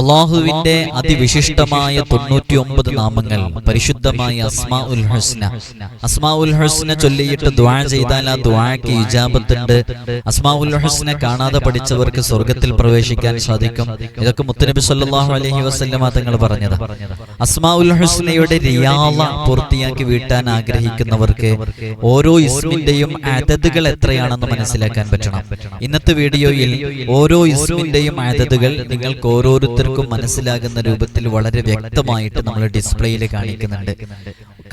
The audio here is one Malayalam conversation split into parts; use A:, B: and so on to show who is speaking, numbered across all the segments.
A: അള്ളാഹുവിന്റെ അതിവിശിഷ്ടമായ തൊണ്ണൂറ്റി ഒമ്പത് നാമങ്ങൾ പരിശുദ്ധമായ അസ്മാ ഉൽ ഹസ്ന. അസ്മാ ഉൽ ഹസ്ന ചൊല്ലിയിട്ട് ദ്വാ ചെയ്താൽ ആ ദ്വാക്ക് ഇജാബത്തുണ്ട്. അസ്മാ ഉൽ ഹസ്ന കാണാതെ പഠിച്ചവർക്ക് സ്വർഗത്തിൽ പ്രവേശിക്കാൻ സാധിക്കും. ഇതൊക്കെ മുത്തനബി സല്ലല്ലാഹു അലഹി വസല്ലമ തങ്ങൾ പറഞ്ഞത്. അസ്മാ ഉൽ ഹസ്നയുടെ റിയാള പൂർത്തിയാക്കി വീട്ടാൻ ആഗ്രഹിക്കുന്നവർക്ക് ഓരോ ഇസ്മിന്റെയും അതതുകൾ എത്രയാണെന്ന് മനസ്സിലാക്കാൻ പറ്റണം. ഇന്നത്തെ വീഡിയോയിൽ ഓരോ ഇസ്മിന്റെയും അതതുകൾ നിങ്ങൾക്ക് ഓരോരുത്തർക്കും മനസ്സിലാകുന്ന രൂപത്തിൽ വളരെ വ്യക്തമായിട്ട് നമ്മൾ ഡിസ്പ്ലേയിൽ കാണിക്കുന്നുണ്ട്.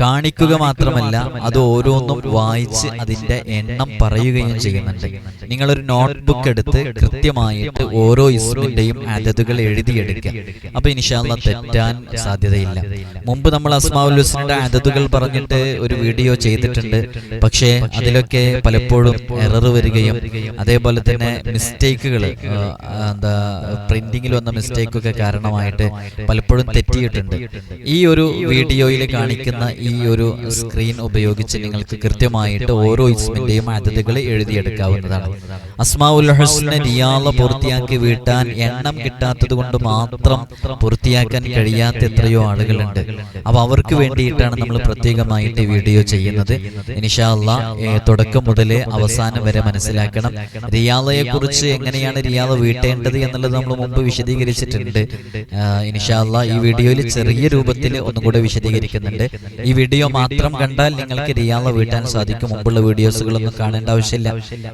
A: കാണിക്കുക മാത്രമല്ല അത് ഓരോന്നും വായിച്ച് അതിന്റെ എണ്ണം പറയുകയും ചെയ്യുന്നുണ്ട്. നിങ്ങളൊരു നോട്ട്ബുക്ക് എടുത്ത് കൃത്യമായിട്ട് ഓരോ ഇസ്മിന്റെയും അതതുകൾ എഴുതിയെടുക്കുക അപ്പൊ ഇനിഷാല്ല തെറ്റാൻ സാധ്യതയില്ല. മുമ്പ് നമ്മൾ ഹുസ്നയുടെ അതതുകൾ പറഞ്ഞിട്ട് ഒരു വീഡിയോ ചെയ്തിട്ടുണ്ട്. പക്ഷേ അതിലൊക്കെ പലപ്പോഴും എറർ വരികയും അതേപോലെ തന്നെ മിസ്റ്റേക്കുകൾ എന്താ പ്രിന്റിങ്ങിൽ വന്ന മിസ്റ്റേക്കൊക്കെ കാരണമായിട്ട് പലപ്പോഴും തെറ്റിയിട്ടുണ്ട്. ഈ ഒരു വീഡിയോയിൽ കാണിക്കുന്ന ഈ ഒരു സ്ക്രീൻ ഉപയോഗിച്ച് നിങ്ങൾക്ക് കൃത്യമായിട്ട് ഓരോ ഇസ്മിന്റെയും അതതുകൾ എഴുതിയെടുക്കാവുന്നതാണ്. അസ്മാഉൽ ഹുസ്ന റിയാള പൂർത്തിയാക്കി വീട്ടാൻ എണ്ണം കിട്ടാത്തത് കൊണ്ട് മാത്രം പൂർത്തിയാക്കാൻ കഴിയാത്ത എത്രയോ ആളുകളുണ്ട്. അപ്പൊ അവർക്ക് വേണ്ടിയിട്ടാണ് നമ്മൾ പ്രത്യേകമായിട്ട് വീഡിയോ ചെയ്യുന്നത്. ഇനിഷാല്ല തുടക്കം മുതൽ അവസാനം വരെ മനസ്സിലാക്കണം. റിയാളയെ കുറിച്ച് എങ്ങനെയാണ് റിയാള വീട്ടേണ്ടത് എന്നുള്ളത് നമ്മൾ മുമ്പ് വിശദീകരിച്ചിട്ടുണ്ട്. ഇനിഷാല്ല ഈ വീഡിയോയിൽ ചെറിയ രൂപത്തിൽ ഒന്നും കൂടെ വിശദീകരിക്കുന്നുണ്ട്. ഈ വീഡിയോ മാത്രം കണ്ടാൽ നിങ്ങൾക്ക് റിയാള വീട്ടാൻ സാധിക്കും. മുമ്പുള്ള വീഡിയോസുകളൊന്നും കാണേണ്ട ആവശ്യമില്ല.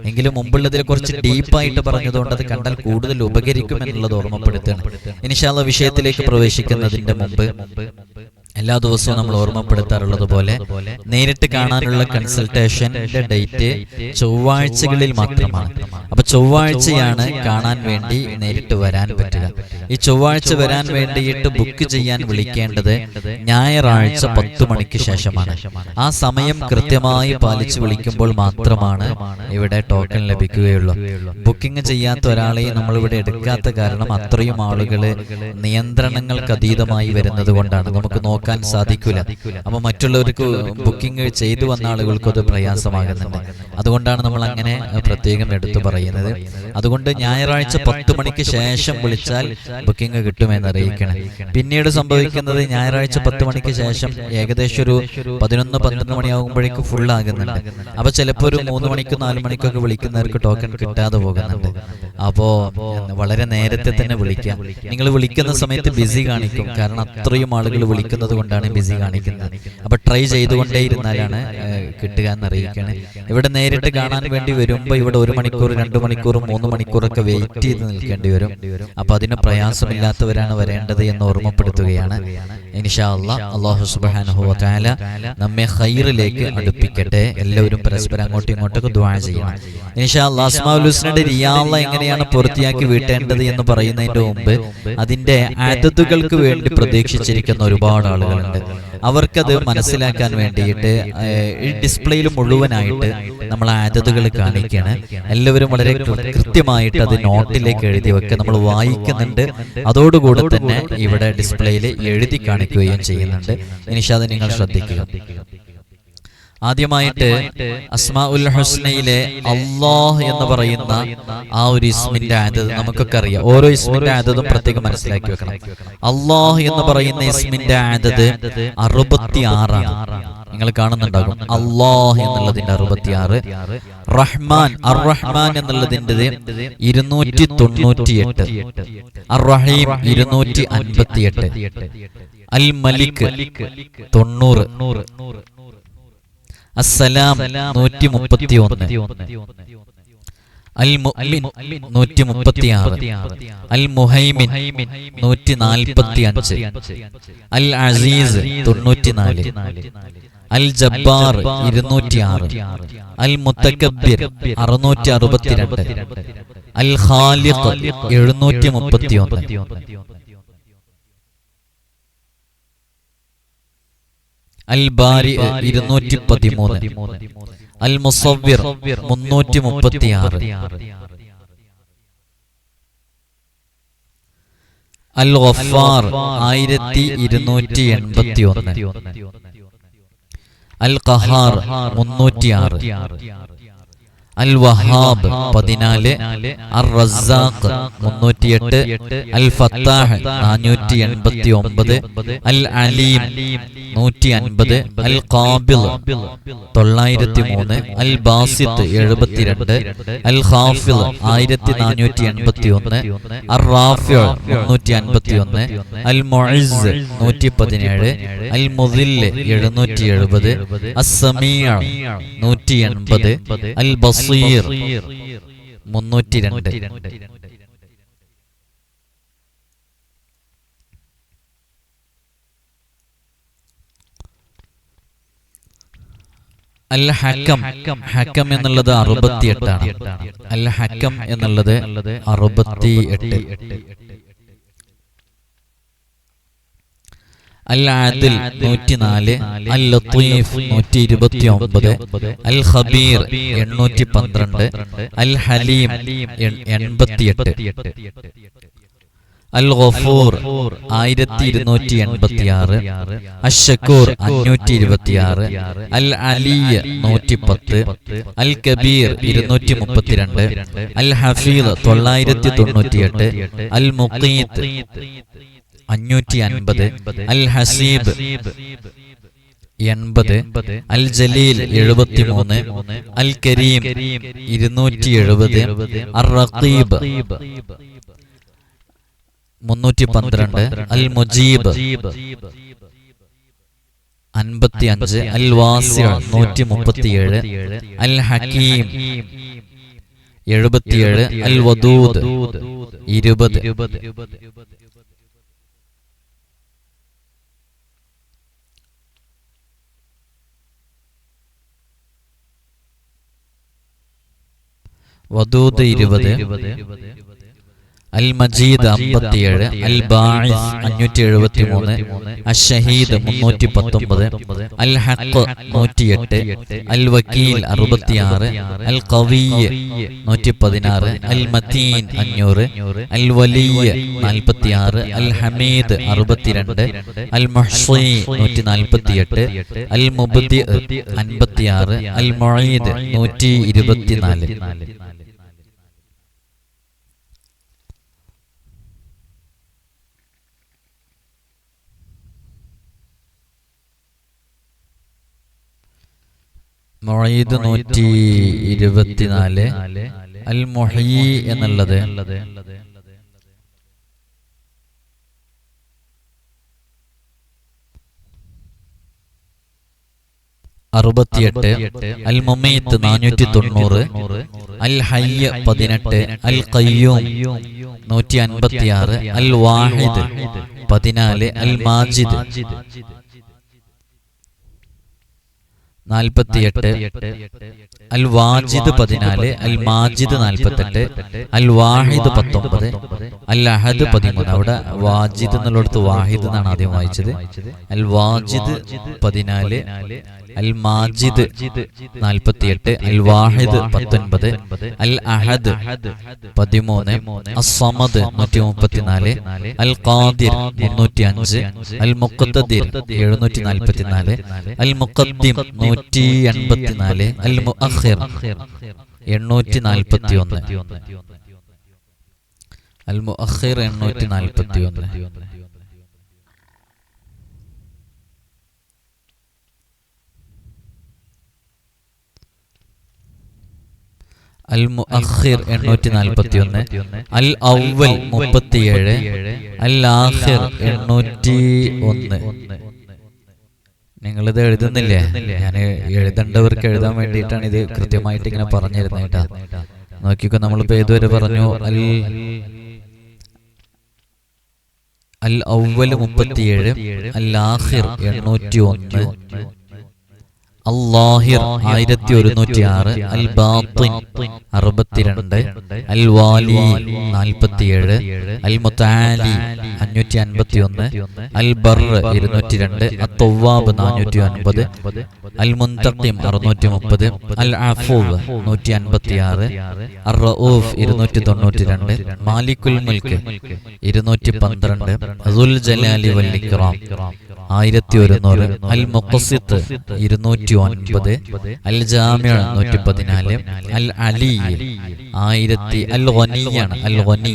A: എങ്കിലും മുമ്പുള്ളതിൽ കുറച്ച് ഡീപ്പായിട്ട് പറഞ്ഞതുകൊണ്ട് അത് കണ്ടാൽ കൂടുതൽ ഉപകരിക്കും എന്നുള്ളത് ഓർമ്മപ്പെടുത്തുകയാണ് ഇനിഷാല്ല വിഷയത്തിലേക്ക് പ്രവേശിക്കുന്നതിന്റെ മുമ്പ് എല്ലാ ദിവസവും നമ്മൾ ഓർമ്മപ്പെടുത്താറുള്ളത് പോലെ നേരിട്ട് കാണാനുള്ള കൺസൾട്ടേഷന്റെ ഡേറ്റ് ചൊവ്വാഴ്ചകളിൽ മാത്രമാണ്. അപ്പൊ ചൊവ്വാഴ്ചയാണ് കാണാൻ വേണ്ടി നേരിട്ട് വരാൻ പറ്റുക. ഈ ചൊവ്വാഴ്ച വരാൻ വേണ്ടിയിട്ട് ബുക്ക് ചെയ്യാൻ വിളിക്കേണ്ടത് ഞായറാഴ്ച പത്ത് മണിക്ക് ശേഷമാണ്. ആ സമയം കൃത്യമായി പാലിച്ചു വിളിക്കുമ്പോൾ മാത്രമാണ് ഇവിടെ ടോക്കൺ ലഭിക്കുകയുള്ളൂ. ബുക്കിംഗ് ചെയ്യാത്ത ഒരാളെയും നമ്മൾ ഇവിടെ എടുക്കാത്ത കാരണം അത്രയും ആളുകൾ നിയന്ത്രണങ്ങൾക്ക് അതീതമായി വരുന്നത് കൊണ്ടാണ്. നമുക്ക് നോക്കാൻ സാധിക്കില്ല അപ്പൊ മറ്റുള്ളവർക്ക് ബുക്കിംഗ് ചെയ്തു വന്ന ആളുകൾക്കും അത് പ്രയാസമാകുന്നുണ്ട്. അതുകൊണ്ടാണ് നമ്മൾ അങ്ങനെ പ്രത്യേകം എടുത്തു പറയുന്നത്. അതുകൊണ്ട് ഞായറാഴ്ച പത്ത് മണിക്ക് ശേഷം വിളിച്ചാൽ ബുക്കിംഗ് കിട്ടുമെന്ന് അറിയിക്കണം. പിന്നീട് സംഭവിക്കുന്നത് ഞായറാഴ്ച പത്ത് മണിക്ക് ശേഷം ഏകദേശം ഒരു പതിനൊന്ന് പന്ത്രണ്ട് മണിയാകുമ്പോഴേക്ക് ഫുൾ ആകുന്നുണ്ട്. അപ്പൊ ചിലപ്പോൾ ഒരു മൂന്ന് മണിക്കും നാല് മണിക്കൊക്കെ വിളിക്കുന്നവർക്ക് ടോക്കൺ കിട്ടാതെ പോകുന്നുണ്ട്. അപ്പോ വളരെ നേരത്തെ തന്നെ വിളിക്കാം. നിങ്ങൾ വിളിക്കുന്ന സമയത്ത് ബിസി കാണിക്കും. കാരണം അത്രയും ആളുകൾ വിളിക്കുന്നത് കൊണ്ടാണ് ബിസി കാണിക്കുന്നത്. അപ്പൊ ട്രൈ ചെയ്തുകൊണ്ടേ ഇരുന്നാലാണ് കിട്ടുക എന്ന് അറിയിക്കുകയാണ് ഇവിടെ നേരിട്ട് കാണാൻ വേണ്ടി വരുമ്പോൾ ഇവിടെ ഒരു മണിക്കൂർ രണ്ട് മണിക്കൂർ മൂന്ന് മണിക്കൂറൊക്കെ വെയിറ്റ് ചെയ്ത് നിൽക്കേണ്ടി വരും. അപ്പൊ അതിന് പ്രയാസമില്ലാത്തവരാണ് വരേണ്ടത് എന്ന് ഓർമ്മപ്പെടുത്തുകയാണ്. ഇൻഷാ അള്ളാഹ് അള്ളാഹു സുബ്ഹാനഹു വതആല നമ്മെ ഹൈറിലേക്ക് അടുപ്പിക്കട്ടെ. എല്ലാവരും പരസ്പരം അങ്ങോട്ടും ഇങ്ങോട്ടൊക്കെ ദുആ ചെയ്യണം. ഇൻഷാ അള്ളാഹ് അസ്മാഉൽ ഹുസ്നയുടെ റിയാള എങ്ങനെയാണ് പൂർത്തിയാക്കി വീട്ടേണ്ടത് എന്ന് പറയുന്നതിന്റെ മുമ്പ് അതിന്റെ അതതുകൾക്ക് വേണ്ടി പ്രതീക്ഷിച്ചിരിക്കുന്ന ഒരുപാട് ആളുകളുണ്ട്. അവർക്കത് മനസ്സിലാക്കാൻ വേണ്ടിയിട്ട് ഈ ഡിസ്പ്ലേയിൽ മുഴുവനായിട്ട് നമ്മൾ ആദതുകൾ കാണിക്കുകയാണ്. എല്ലാവരും വളരെ കൃത്യമായിട്ട് അത് നോട്ടിലേക്ക് എഴുതി വെക്കുക. നമ്മൾ വായിക്കുന്നുണ്ട്. അതോടുകൂടെ തന്നെ ഇവിടെ ഡിസ്പ്ലേയിൽ എഴുതി കാണിക്കുകയും ചെയ്യുന്നുണ്ട്. ഇനിഷാദ് നിങ്ങൾ ശ്രദ്ധിക്കുക. ആദ്യമായിട്ട് അസ്മാ ഉൽ ഹുസ്നയിലെ അള്ളാഹ് എന്ന് പറയുന്ന ആ ഒരു ഇസ്മിന്റെ ആദത് നമുക്കൊക്കെ അറിയാം. ഓരോ ഇസ്മിന്റെ ആദതും പ്രത്യേകം മനസ്സിലാക്കി വെക്കണം. അള്ളാഹ് എന്ന് പറയുന്ന ഇസ്മിന്റെ ആദത് അറുപത്തി ആറാണ് നിങ്ങൾ കാണുന്നുണ്ടാകും. അള്ളാഹ് എന്നുള്ളതിന്റെ അറുപത്തിയാറ്. റഹ്മാൻ അർ റഹ്മാൻ എന്നുള്ളതിന്റെ ഇരുന്നൂറ്റി തൊണ്ണൂറ്റിയെട്ട് അർ റഹീം ഇരുന്നൂറ്റി അൻപത്തി എട്ട് അൽ മലിക് തൊണ്ണൂറ്. അസ്സലാം നൂറ്റി മുപ്പത്തി ഒന്ന് അൽ അൽ മുഹൈമിൻ നൂറ്റി നാൽപ്പത്തി അഞ്ച് അൽ അസീസ് തൊണ്ണൂറ്റിനാല്. അൽ ജബ്ബാർ ഇരുന്നൂറ്റി ആറ് അൽ അറുപത്തിരണ്ട് അൽ ഖാലിഖ് എഴുന്നൂറ്റി മുപ്പത്തി ഒന്ന് അൽ ബാരി ഇരുന്നൂറ്റി പതിമൂന്ന് അൽ മുസവ്വിർ മുന്നൂറ്റി മുപ്പത്തി ആറ് അൽ ഗഫാർ ആയിരത്തി ഇരുന്നൂറ്റി എൺപത്തി ഒന്ന് അൽ ഖഹാർ മുന്നൂറ്റി ആറ് അൽ വഹാബ് പതിനാല് അർ റസാഖ് മുന്നൂറ്റിയെട്ട് അൽ ഫത്താഹ് നാനൂറ്റി എൺപത്തി ഒമ്പത് അൽ അലീം നൂറ്റി അൻപത് അൽ കാബിൽ തൊള്ളായിരത്തി മൂന്ന് അൽ ബാസിത്ത് എഴുപത്തിരണ്ട് അൽ ഹാഫിൽ ആയിരത്തി നാനൂറ്റി എൺപത്തി ഒന്ന് അർ റാഫിൾ മുന്നൂറ്റി അൻപത്തി ഒന്ന് അൽ മൊഴിസ് നൂറ്റി പതിനേഴ് അൽ മുദിൽ എഴുന്നൂറ്റി എഴുപത് അസമീർ നൂറ്റി എൺപത് അൽ ബസീർ മുന്നൂറ്റി രണ്ട് അൽ ഹക്കം ഹക്കം എന്നുള്ളത് അറുപത്തിയെട്ടാണ്. അൽ ഹക്കം എന്നുള്ളത് അറുപത്തി എട്ട് അൽ ആദിൽ നൂറ്റിനാല് അൽ ലത്തീഫ് നൂറ്റി ഇരുപത്തി ഒമ്പത് അൽ ഹബീർ എണ്ണൂറ്റി പന്ത്രണ്ട് അൽ ഹലീം എൺപത്തിയെട്ട്. അൽ ഗഫൂർ ആയിരത്തി ഇരുന്നൂറ്റി എൺപത്തി ആറ് അഷക്കൂർ അഞ്ഞൂറ്റി ഇരുപത്തി ആറ് അൽ അലിയ നൂറ്റി പത്ത് അൽ കബീർ ഇരുന്നൂറ്റി മുപ്പത്തിരണ്ട് അൽ ഹഫീദ് തൊള്ളായിരത്തി തൊണ്ണൂറ്റിയെട്ട് അൽ മുഖീത്ത് അഞ്ഞൂറ്റി അൻപത് അൽ ഹസീബ് എൺപത് അൽ ജലീൽ എഴുപത്തി മൂന്ന് അൽ കരീം ഇരുന്നൂറ്റി എഴുപത് അർ റഖീബ് മുന്നൂറ്റി പന്ത്രണ്ട് അൽ മുജീബ് അൻപത്തി അഞ്ച് അൽ വാസിൽ നൂറ്റി മുപ്പത്തിയേഴ് അൽ ഹക്കീം എഴുപത്തിയേഴ് അൽ വദൂദ് ഇരുപത് വദൂദ് ഇരുപത് അൽ മജീദ് അമ്പത്തിയേഴ് അൽ ബാഇസ് അഞ്ഞൂറ്റി എഴുപത്തി മൂന്ന് അൽ ഷഹീദ് മുന്നൂറ്റി പത്തൊമ്പത് അൽ ഹക്ക് നൂറ്റിയെട്ട് അൽ വക്കീൽ അറുപത്തിയാറ് അൽ കവീയ് നൂറ്റി പതിനാറ് അൽ മത്തീൻ അഞ്ഞൂറ് അൽ വലിയ നാൽപ്പത്തിയാറ് അൽ ഹമീദ് അറുപത്തിരണ്ട് അൽ മുഹ്സി നൂറ്റി നാൽപ്പത്തിയെട്ട് അൽ മുബദി അൻപത്തിയാറ് അൽ മൊയ്ദ് നൂറ്റി ഇരുപത്തിനാല് മൊയ്ദ് നൂറ്റി ഇരുപത്തിനാല് അൽ മൊഹീ എന്നുള്ളത്. അറുപത്തിയെട്ട് അൽ മുമീത്ത് നാനൂറ്റി തൊണ്ണൂറ് അൽ ഹയ്യ പതിനെട്ട് അൽ കയ്യൂം നൂറ്റി അൻപത്തിയാറ് അൽ വാഹിദ് പതിനാല് അൽ മാജിദ് നാൽപ്പത്തിയെട്ട് അൽ വാജിദ് പതിനാല് അൽ മാജിദ് നാൽപ്പത്തെട്ട് അൽ വാഹിദ് പത്തൊമ്പത് അൽ അഹദ് പതിമൂന്ന്. അവിടെ വാജിദ് എന്നുള്ളിടത്ത് വാഹിദ് എന്നാണ് ആദ്യം വായിച്ചത്. അൽ വാജിദ് പതിനാല് അൽ മാജിദ് നാൽപ്പത്തിയെട്ട് അൽ വാഹിദ് പത്തൊൻപത് അൽ അഹദ് പതിമൂന്ന് അസമദ് നൂറ്റി മുപ്പത്തിനാല് അൽ ഖാദിർ മുന്നൂറ്റി അഞ്ച് അൽ മുഖദ്ദിർ എഴുന്നൂറ്റി നാൽപ്പത്തിനാല് അൽ മുഖദ്ദിം നൂറ്റി എൺപത്തിനാല് അൽ മുഅഖിർ എണ്ണൂറ്റി നാൽപ്പത്തി ഒന്ന് അൽ മുഅഖിർ എണ്ണൂറ്റി നാൽപ്പത്തി ഒന്ന് അൽ മുഅഖിർ എണ്ണൂറ്റി നാൽപ്പത്തി ഒന്ന് അൽ ഔവൽ മുപ്പത്തിയേഴ് അൽ ആഖിർ എണ്ണൂറ്റി ഒന്ന് നിങ്ങളിത് എഴുതുന്നില്ലേ? ഞാൻ എഴുതേണ്ടവർക്ക് എഴുതാൻ വേണ്ടിയിട്ടാണ് ഇത് കൃത്യമായിട്ട് ഇങ്ങനെ പറഞ്ഞിരുന്നത് കേട്ടാ നോക്കിക്കോ നമ്മളിപ്പോ ഏതുവരെ പറഞ്ഞു? അൽ അൽ ഔവൽ മുപ്പത്തിയേഴ് അൽ ആഹിർ എണ്ണൂറ്റി ഒന്ന് അല്ലാഹിർ ആയിരത്തി ഒരുന്നൂറ്റി ആറ് അൽ ബാത്തിൻ അറുപത്തിരണ്ട് അൽ വാലി നാൽപ്പത്തിയേഴ് അൽ മുത്താലി അഞ്ഞൂറ്റി അൻപത്തി ഒന്ന് അൽ ബർ ഇരുന്നൂറ്റി രണ്ട് അത്തൊവാബ് നാനൂറ്റി ഒൻപത് അൽ മുന്തഖിം അറുന്നൂറ്റി മുപ്പത് അൽ അഫൂബ് നൂറ്റി അൻപത്തി ആറ് അർ റഊഫ് ഇരുന്നൂറ്റി തൊണ്ണൂറ്റി രണ്ട് മാലിക്കുൽ മുൽക്ക് ഇരുന്നൂറ്റി പന്ത്രണ്ട് അസുൽ ജലാലി വൽ ഇക്റാം ആയിരത്തി ഒരുന്നൂറ് അൽ മുഖസിത്ത് ഇരുന്നൂറ്റി ഒൻപത് അൽ ജാമ്യ നൂറ്റി പതിനാല് അൽ അലി ആയിരത്തി അൽ വനിയാണ് അൽ വനി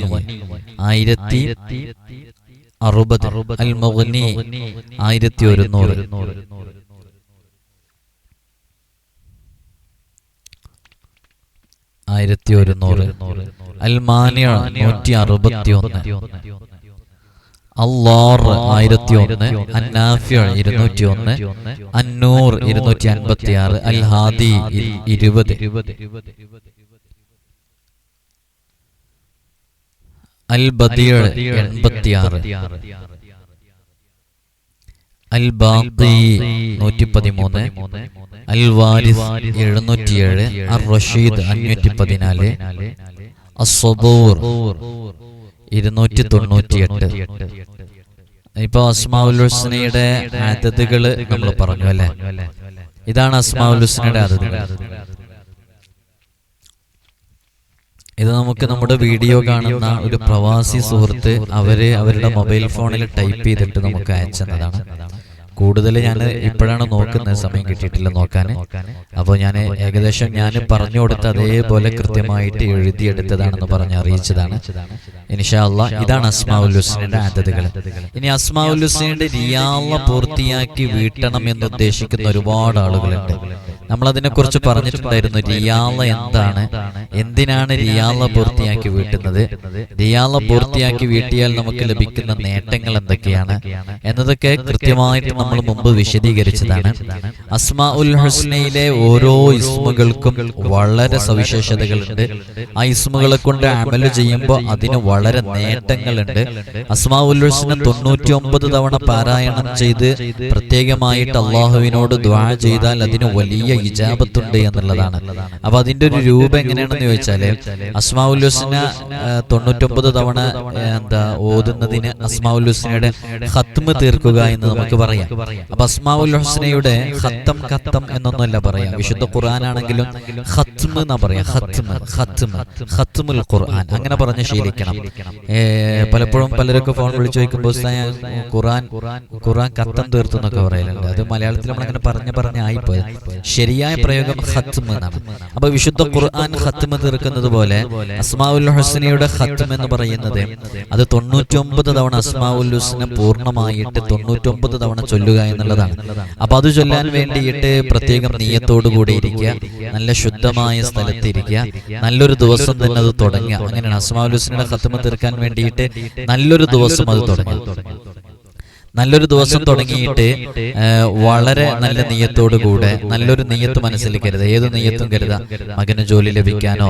A: ആയിരത്തി അറുപത്. അൽ മുഗ്നി ആയിരത്തി ഒരുന്നൂറ് ആയിരത്തി ഒരുന്നൂറ് അൽ മാനിയ നൂറ്റി അറുപത്തി ഒന്ന് അള്ളാർ ആയിരത്തി ഒന്ന് അന്നാഫിയ ഇരുന്നൂറ്റി ഒന്ന് അന്നൂർ ഇരുന്നൂറ്റി അൻപത്തി ആറ് അൽ ഹാദി ഇരുപത്. അൽ ബദിയ എൺപത്തി ആറ് അൽ ബാഖി നൂറ്റി പതിമൂന്ന് അൽ വാരിസ് എഴുന്നൂറ്റിയേഴ് അർ റഷീദ് അഞ്ഞൂറ്റി പതിനാല് ഇരുന്നൂറ്റി തൊണ്ണൂറ്റിയെട്ട് ഇപ്പൊ അസ്മാഉൽ ഹുസ്നയുടെ നമ്മൾ പറഞ്ഞു അല്ലെ? ഇതാണ് അസ്മാഉൽ ഹുസ്നയുടെ ഇത് നമുക്ക് നമ്മുടെ വീഡിയോ കാണുന്ന ഒരു പ്രവാസി സുഹൃത്ത് അവർ അവരുടെ മൊബൈൽ ഫോണിൽ ടൈപ്പ് ചെയ്തിട്ട് നമുക്ക് അയച്ചതാണ് കൂടുതൽ ഞാൻ ഇപ്പോഴാണ് നോക്കുന്നത് സമയം കിട്ടിയിട്ടില്ല നോക്കാൻ. അപ്പോൾ ഞാൻ ഏകദേശം ഞാൻ പറഞ്ഞു കൊടുത്ത അതേപോലെ കൃത്യമായിട്ട് എഴുതിയെടുത്തതാണെന്ന് പറഞ്ഞ് അറിയിച്ചതാണ്. ഇൻഷാല്ല ഇതാണ് അസ്മാഉൽ ഹുസ്നയുടെ ആദതുകൾ. ഇനി അസ്മാഉൽ ഹുസ്നയുടെ റിയാള പൂർത്തിയാക്കി വീട്ടണം എന്ന് ഉദ്ദേശിക്കുന്ന ഒരുപാട് ആളുകളുണ്ട്. നമ്മൾ അതിനെക്കുറിച്ച് പറഞ്ഞിട്ടുണ്ടായിരുന്നു റിയാള എന്താണ്? എന്തിനാണ് റിയാള പൂർത്തിയാക്കി വീട്ടുന്നത്? റിയാള പൂർത്തിയാക്കി വീട്ടിയാൽ നമുക്ക് ലഭിക്കുന്ന നേട്ടങ്ങൾ എന്തൊക്കെയാണ്? എന്നതൊക്കെ കൃത്യമായിട്ട് നമ്മൾ മുമ്പ് വിശദീകരിച്ചതാണ്. അസ്മാ ഉൽ ഹുസ്നയിലെ ഓരോ ഇസ്മുകൾക്കും വളരെ സവിശേഷതകളുണ്ട്. ആ ഇസ്മുകളെ കൊണ്ട് അമൽ ചെയ്യുമ്പോൾ അതിന് വളരെ നേട്ടങ്ങളുണ്ട്. അസ്മാ ഉൽ ഹുസ്ന തൊണ്ണൂറ്റി ഒമ്പത് തവണ പാരായണം ചെയ്ത് പ്രത്യേകമായിട്ട് അള്ളാഹുവിനോട് ദ്വാ ചെയ്താൽ അതിന് വലിയ ഇജാബത്തുണ്ട് എന്നുള്ളതാണ്. അപ്പൊ അതിന്റെ ഒരു രൂപം എങ്ങനെയാണെന്ന് ചോദിച്ചാൽ അസ്മാഉൽ ഹുസ്ന തൊണ്ണൂറ്റൊമ്പത് തവണ എന്താ ഓതുന്നതിന് അസ്മാഉൽ ഹുസ്നയുടെ ഹത്മ് തീർക്കുക എന്ന് നമുക്ക് പറയാം. അപ്പൊ അസ്മാഉൽ ഹുസ്നയുടെ ഹത്തം ഖത്തം എന്നൊന്നുമല്ല പറയാം. വിശുദ്ധ ഖുർആൻ ആണെങ്കിലും ഹത്മ് എന്നാ പറയാ. ഹത്മ് ഹത്മ് ഹത്മുൽ ഖുർആൻ. അങ്ങനെ പറഞ്ഞ് ശീലിക്കണം. പലപ്പോഴും പലരൊക്കെ ഫോൺ വിളിച്ചു ചോദിക്കുമ്പോൾ ഖുർആൻ ഖുർആൻ ഖുർആൻ കത്തം തീർത്തു എന്നൊക്കെ പറയലുണ്ട്. അത് മലയാളത്തിൽ നമ്മളങ്ങനെ പറഞ്ഞ് പറഞ്ഞ് ആയിപ്പോയത് ശരിയായ പ്രയോഗം ഹത്മ് എന്നാണ്. അപ്പൊ വിശുദ്ധ ഖുർആൻ ഹത്മ് തീർക്കുന്നത് പോലെ അസ്മാഉൽ ഹുസ്നയുടെ ഹത്മ് എന്ന് പറയുന്നത് അത് തൊണ്ണൂറ്റൊമ്പത് തവണ അസ്മാഉൽ ഹുസ്ന പൂർണമായിട്ട് തൊണ്ണൂറ്റൊമ്പത് തവണ ചൊല്ലുക എന്നുള്ളതാണ്. അപ്പൊ അത് ചൊല്ലാൻ വേണ്ടിയിട്ട് പ്രത്യേകം നീയത്തോടു കൂടി ഇരിക്കുക. നല്ല ശുദ്ധമായ സ്ഥലത്ത് ഇരിക്കുക നല്ലൊരു ദിവസം തന്നെ അത് തുടങ്ങുക. അങ്ങനെയാണ് അസ്മാഉൽ ഹുസ്നയുടെ ഹത്മ തീർക്കാൻ വേണ്ടിയിട്ട് നല്ലൊരു ദിവസം അത് തുടങ്ങുക. നല്ലൊരു ദിവസം തുടങ്ങിയിട്ട് വളരെ നല്ല നീയത്തോടു കൂടെ നല്ലൊരു നീയത്ത് മനസ്സിൽ കരുതുക ഏത് നീയത്തും കരുത? മകന് ജോലി ലഭിക്കാനോ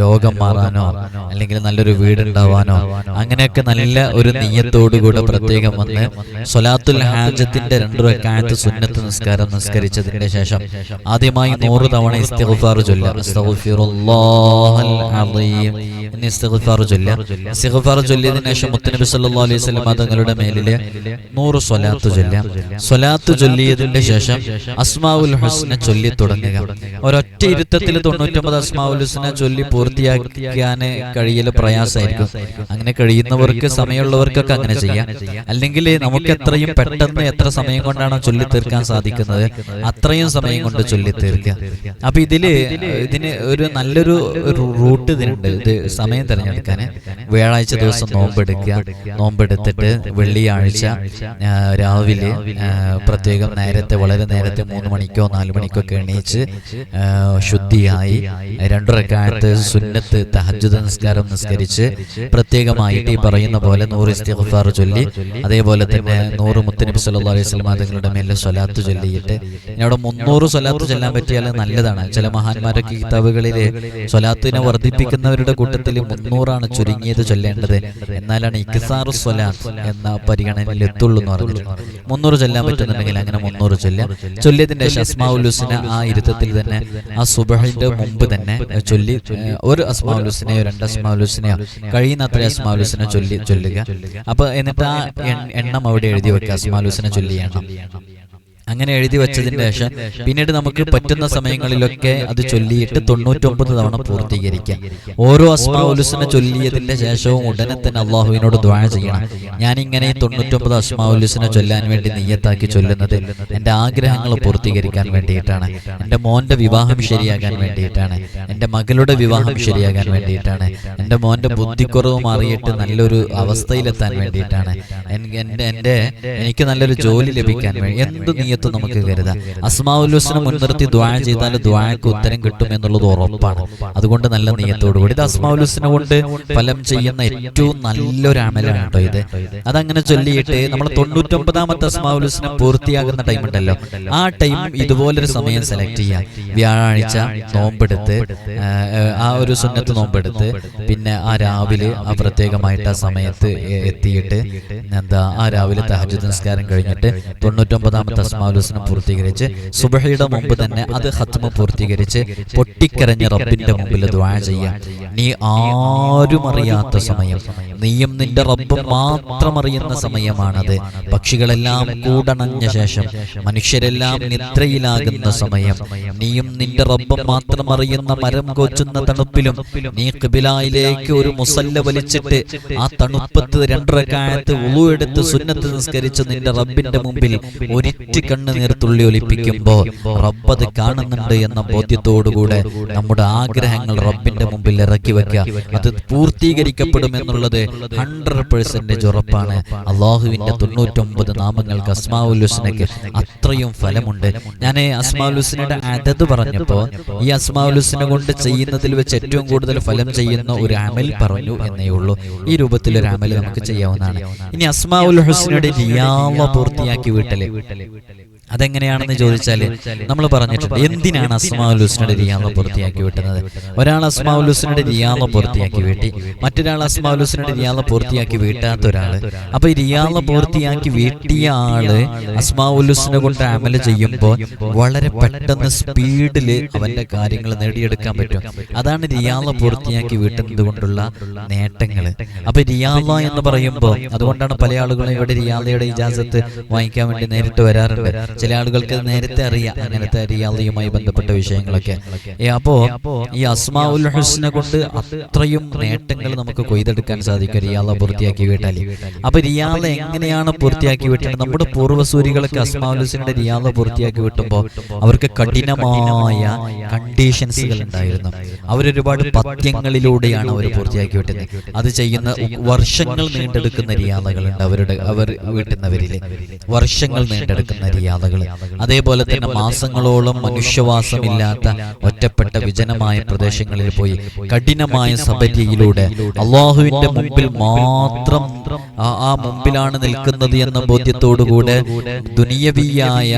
A: രോഗം മാറാനോ അല്ലെങ്കിൽ നല്ലൊരു വീടുണ്ടാവാനോ അങ്ങനെയൊക്കെ നല്ല ഒരു നീയത്തോടു കൂടെ പ്രത്യേകം വന്ന് സൊലാത്തുൽ ഹാജത്തിന്റെ രണ്ടു റക്കായത്ത് സുന്നത്ത് നിസ്കാരം നിസ്കരിച്ചതിന്റെ ശേഷം ആദ്യമായി നൂറ് തവണ ഇസ്തിഗ്ഫാർ ചൊല്ലുക. അസ്തഗ്ഫിറുല്ലാഹൽ എന്ന് ഇസ്തിഗ്ഫാർ ഇസ്തിഗ്ഫാർ ചൊല്ലിയതിനു ശേഷം മുത്തനബി സല്ലല്ലാഹു അലൈഹി വസല്ലം തങ്ങളുടെ മേലിലെ നൂറ് സ്വലാത്ത് ചൊല്ലാം സ്വലാത്ത് ചൊല്ലിയതിന്റെ ശേഷം അസ്മാവുൽ ഹുസ്ന ചൊല്ലി തുടങ്ങുക. ഒരൊറ്റ ഇരുത്തത്തിൽ തൊണ്ണൂറ്റൊമ്പത് അസ്മാവുൽ ഹുസ്ന ചൊല്ലി പൂർത്തിയാക്കാൻ കഴിയൽ പ്രയാസമായിരിക്കും. അങ്ങനെ കഴിയുന്നവർക്ക് സമയമുള്ളവർക്കൊക്കെ അങ്ങനെ ചെയ്യാം. അല്ലെങ്കിൽ നമുക്ക് എത്രയും പെട്ടെന്ന് എത്ര സമയം കൊണ്ടാണ് ചൊല്ലി തീർക്കാൻ സാധിക്കുന്നത്? അത്രയും സമയം കൊണ്ട് ചൊല്ലി തീർക്കുക. അപ്പൊ ഇതിൽ ഇതിന് ഒരു നല്ലൊരു റൂട്ട് ഇതിനുണ്ട്. ഇത് സമയം തിരഞ്ഞെടുക്കാൻ. വ്യാഴാഴ്ച ദിവസം നോമ്പെടുക്കുക. നോമ്പെടുത്തിട്ട് വെള്ളിയാഴ്ച രാവിലെ പ്രത്യേകം നേരത്തെ വളരെ നേരത്തെ മൂന്ന് മണിക്കോ നാല് മണിക്കോ ഒക്കെ എണീച്ച് ശുദ്ധിയായി രണ്ടരക്കാലത്ത് സുന്നത്ത് തഹജുദ് നിസ്കാരം നിസ്കരിച്ച് പ്രത്യേകമായിട്ട് ഈ പറയുന്ന പോലെ നൂറ് ഇസ്തിഫാർ ചൊല്ലി അതേപോലെ തന്നെ നൂറ് മുത്തനബി സല്ലാ അലൈഹി വസല്ലം തങ്ങളുടെ മേലെ സ്വലാത്ത് ചൊല്ലിയിട്ട് അവിടെ മുന്നൂറ് സ്വലാത്ത് ചൊല്ലാൻ പറ്റിയാൽ നല്ലതാണ്. ചില മഹാന്മാരൊക്കെ കിതാബുകളിലെ കിതാബുകളിൽ സ്വലാത്തിനെ വർദ്ധിപ്പിക്കുന്നവരുടെ കൂട്ടത്തിൽ മുന്നൂറാണ് ചുരുങ്ങിയത് ചൊല്ലേണ്ടത്. എന്നാലാണ് ഇക്സാർ സ്വലാത്ത് എന്ന പരിഗണനയിൽ എത്തുള്ളൂ എന്ന് പറഞ്ഞിട്ടുണ്ട് മുന്നൂറ് ചൊല്ലാൻ പറ്റുന്നുണ്ടെങ്കിൽ അങ്ങനെ മുന്നൂറ് ചൊല്ലാം ചൊല്ലിയതിന്റെ ഹുസ്ന ആ ഇരുത്തത്തിൽ തന്നെ ആ സുബഹിന്റെ മുമ്പ് തന്നെ ചൊല്ലി ഒരു അസ്മാഉൽ ഹുസ്നയോ രണ്ട് അസ്മാഉൽ ഹുസ്നയോ കഴിയുന്ന അത്ര അസ്മാഉൽ ഹുസ്ന ചൊല്ലി ചൊല്ലുക. അപ്പൊ എന്നിട്ട് ആ എണ്ണം അവിടെ എഴുതി വെക്കുക. അസ്മാലുസിനെ ഹുസ്ന ചൊല്ലിയ എണ്ണം അങ്ങനെ എഴുതി വെച്ചതിന് ശേഷം പിന്നീട് നമുക്ക് പറ്റുന്ന സമയങ്ങളിലൊക്കെ അത് ചൊല്ലിയിട്ട് തൊണ്ണൂറ്റൊമ്പത് തവണ പൂർത്തീകരിക്കാം. ഓരോ അസ്മാഉലുസിനെ ചൊല്ലിയതിന്റെ ശേഷവും ഉടനെ തന്നെ അള്ളാഹുവിനോട് ദ്വാഴ ചെയ്യണം. ഞാനിങ്ങനെ ഈ തൊണ്ണൂറ്റൊമ്പത് അസ്മാഉലുസിനെ ചൊല്ലാൻ വേണ്ടി നെയ്യത്താക്കി ചൊല്ലുന്നത് എന്റെ ആഗ്രഹങ്ങൾ പൂർത്തീകരിക്കാൻ വേണ്ടിയിട്ടാണ്. എന്റെ മോന്റെ വിവാഹം ശരിയാകാൻ വേണ്ടിയിട്ടാണ്. എന്റെ മകളുടെ വിവാഹം ശരിയാകാൻ വേണ്ടിയിട്ടാണ്. എന്റെ മോന്റെ ബുദ്ധിക്കുറവ് മാറിയിട്ട് നല്ലൊരു അവസ്ഥയിലെത്താൻ വേണ്ടിയിട്ടാണ്. എൻ- എന്റെ എനിക്ക് നല്ലൊരു ജോലി ലഭിക്കാൻ വേണ്ടി എന്ത് നീയത്തും നമുക്ക് കരുതാം. ഹുസ്ന മുൻനിർത്തി ദ്വായ ചെയ്താൽ ദ്വായക്ക് ഉത്തരം കിട്ടും എന്നുള്ളത് ഉറപ്പാണ്. അതുകൊണ്ട് നല്ല നീയത്തോടു കൂടി ഇത് ഹുസ്ന കൊണ്ട് ഫലം ചെയ്യുന്ന ഏറ്റവും നല്ലൊരു അമലാണ് കേട്ടോ ഇത്. അതങ്ങനെ ചൊല്ലിയിട്ട് നമ്മൾ തൊണ്ണൂറ്റൊമ്പതാമത്തെ ഹുസ്ന പൂർത്തിയാകുന്ന ടൈം ഉണ്ടല്ലോ. ആ ടൈം ഇതുപോലൊരു സമയം സെലക്ട് ചെയ്യാം. വ്യാഴാഴ്ച നോമ്പെടുത്ത് ആ, ഒരു സുന്നത്ത് നോമ്പെടുത്ത് പിന്നെ ആ രാവിലെ ആ പ്രത്യേകമായിട്ട് ആ സമയത്ത് എത്തിയിട്ട് എന്താ ആ രാവിലെ തഹജ് നിസ്കാരം കഴിഞ്ഞിട്ട് തൊണ്ണൂറ്റൊമ്പതാമത്തെ അസ്മാലുസ്നം പൂർത്തീകരിച്ച് സുബഹയുടെ മുമ്പ് തന്നെ അത് ഹത്മ പൂർത്തീകരിച്ച് പൊട്ടിക്കരഞ്ഞ റബ്ബിന്റെ മുമ്പിൽ ദ്വാ ചെയ്യാം. നീ ആരും അറിയാത്ത സമയം. നീയും നിന്റെ റബ്ബും മാത്രം അറിയുന്ന സമയമാണത്. പക്ഷികളെല്ലാം കൂടണഞ്ഞ ശേഷം മനുഷ്യരെല്ലാം നിദ്രയിലാകുന്ന സമയം. നീയും നിന്റെ റബ്ബും മാത്രം അറിയുന്ന മരം കൊച്ചുന്ന തണുപ്പിലും നീ കിബിലായിലേക്ക് ഒരു മുസല്ല വലിച്ചിട്ട് ആ തണുപ്പത്ത് രണ്ടരക്കാലത്ത് ഉളു എടുത്ത് സുന്നത്ത് നിസ്കരിച്ച് നിന്റെ റബ്ബിന്റെ മുമ്പിൽ ഒരിറ്റ് കണ്ണുനീർ തുള്ളി റബ്ബ് റബ്ബത് കാണുന്നുണ്ട് എന്ന ബോധ്യത്തോടുകൂടെ നമ്മുടെ ആഗ്രഹങ്ങൾ റബ്ബിന്റെ മുമ്പിൽ ഇറക്കി വെക്കുക. അത് പൂർത്തീകരിക്കപ്പെടും എന്നുള്ളത് ഹൺഡ്രഡ് പെർസെന്റേജ് ഉറപ്പാണ്. അള്ളാഹുവിന്റെ തൊണ്ണൂറ്റൊമ്പത് നാമങ്ങൾക്ക് അസ്മാവുലുസിനക്ക് അത്രയും ഫലമുണ്ട്. ഞാൻ അസ്മാവുലുസിനയുടെ അതത് പറഞ്ഞപ്പോ ഈ അസ്മാവുലുസിനെ കൊണ്ട് ചെയ്യുന്നതിൽ വെച്ച് ഏറ്റവും കൂടുതൽ ഫലം ചെയ്യുന്ന ഒരു അമൽ പറഞ്ഞു എന്നേ ഉള്ളൂ. ഈ രൂപത്തിൽ ഒരു അമൽ നമുക്ക് ചെയ്യാവുന്നതാണ്. ഇനി അസ്മാവുൽ ഹുസ്നയുടെ റിയാവ പൂർത്തിയാക്കി വീട്ടൽ. അതെങ്ങനെയാണെന്ന് ചോദിച്ചാൽ നമ്മൾ പറഞ്ഞിട്ടുണ്ട് എന്തിനാണ് അസ്മാഉൽ ഹുസ്നയുടെ റിയാമ പൂർത്തിയാക്കി വിട്ടുന്നത് ഒരാൾ അസ്മാഉൽ ഹുസ്നയുടെ റിയാമ പൂർത്തിയാക്കി വീട്ടി. മറ്റൊരാൾ അസ്മാഉൽ ഹുസ്നയുടെ റിയാമ പൂർത്തിയാക്കി വീട്ടാത്ത ഒരാൾ അപ്പൊ ഈ റിയാമ പൂർത്തിയാക്കി വീട്ടിയ ആൾ അസ്മാഉൽ ഹുസ്ന കൊണ്ട് അമൽ ചെയ്യുമ്പോൾ വളരെ പെട്ടെന്ന് സ്പീഡിൽ അവന്റെ കാര്യങ്ങൾ നേടിയെടുക്കാൻ പറ്റും. അതാണ് റിയാമ പൂർത്തിയാക്കി വീട്ടുന്നത് കൊണ്ടുള്ള നേട്ടങ്ങൾ അപ്പൊ റിയാമ എന്ന് പറയുമ്പോൾ അതുകൊണ്ടാണ് പല ആളുകളും ഇവിടെ റിയാമയുടെ ഇജാസത്ത് വാങ്ങിക്കാൻ വേണ്ടി നേരിട്ട് വരാറുണ്ട്. ചില ആളുകൾക്ക് നേരത്തെ അറിയാം. അങ്ങനത്തെ റിയാലിയുമായി ബന്ധപ്പെട്ട വിഷയങ്ങളൊക്കെ. അപ്പോ ഈ അസ്മാ ഉൽ ഹുസ്നെ കൊണ്ട് അത്രയും നേട്ടങ്ങൾ നമുക്ക് കൊയ്തെടുക്കാൻ സാധിക്കും. റിയാല പൂർത്തിയാക്കി വീട്ടാലി. അപ്പൊ റിയാല എങ്ങനെയാണ് പൂർത്തിയാക്കി വിട്ടത് നമ്മുടെ പൂർവസൂരികളൊക്കെ അസ്മാ ഉൽ ഹുസ്നയുടെ റിയാള പൂർത്തിയാക്കി വിട്ടുമ്പോൾ അവർക്ക് കഠിനമായ കണ്ടീഷൻസുകൾ ഉണ്ടായിരുന്നു. അവരൊരുപാട് പത്യങ്ങളിലൂടെയാണ് അവർ പൂർത്തിയാക്കി വിട്ടത് അത് ചെയ്യുന്ന വർഷങ്ങൾ നീണ്ടെടുക്കുന്ന റിയാദകളുണ്ട് അവരുടെ അവർ വീട്ടുന്നവരിൽ വർഷങ്ങൾ നീണ്ടെടുക്കുന്ന റിയാദകൾ അതേപോലെ തന്നെ മാസങ്ങളോളം മനുഷ്യവാസമില്ലാത്ത ഒറ്റപ്പെട്ട വിജനമായ പ്രദേശങ്ങളിൽ പോയി കഠിനമായ സബരിയിലൂടെ അള്ളാഹുവിന്റെ മുമ്പിൽ മാത്രം ആ- ആ മുമ്പിലാണ് നിൽക്കുന്നത് എന്ന ബോധ്യത്തോടുകൂടെ ദുനിയവിയായ